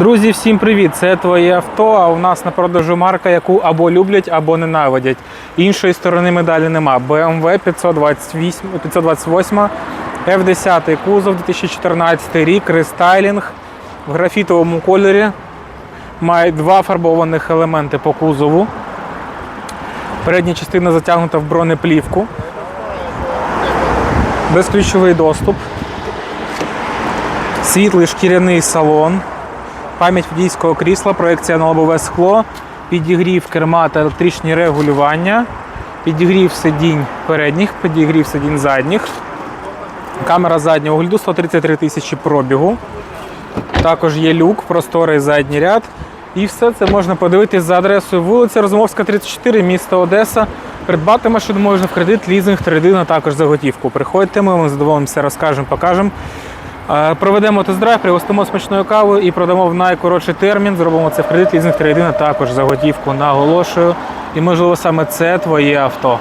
Друзі, всім привіт! Це твоє авто. А у нас на продажу марка, яку або люблять, або ненавидять. Іншої сторони медалі нема. BMW 528, 528 F10 кузов 2014 рік, рестайлінг в графітовому кольорі. Має два фарбованих елементи по кузову. Передня частина затягнута в бронеплівку. Безключовий доступ. Світлий шкіряний салон. Пам'ять водійського крісла, проекція на лобове скло, підігрів керма та електричні регулювання, підігрів сидінь передніх, підігрів сидінь задніх, камера заднього огляду 133 тисячі пробігу. Також є люк, просторий задній ряд. І все це можна подивитись за адресою вулиця Розумовська, 34, місто Одеса. Придбати машину можна в кредит, лізинг, трейдин, а також за готівку. Приходьте, ми вам задоволенням все розкажемо, покажемо. Е, Проведемо тест-драйв, пригостимо смачною кавою і продамо в найкоротший термін. Зробимо це в кредит, лізинг, трейдин, а також за готівку. Наголошую. І можливо саме це твоє авто.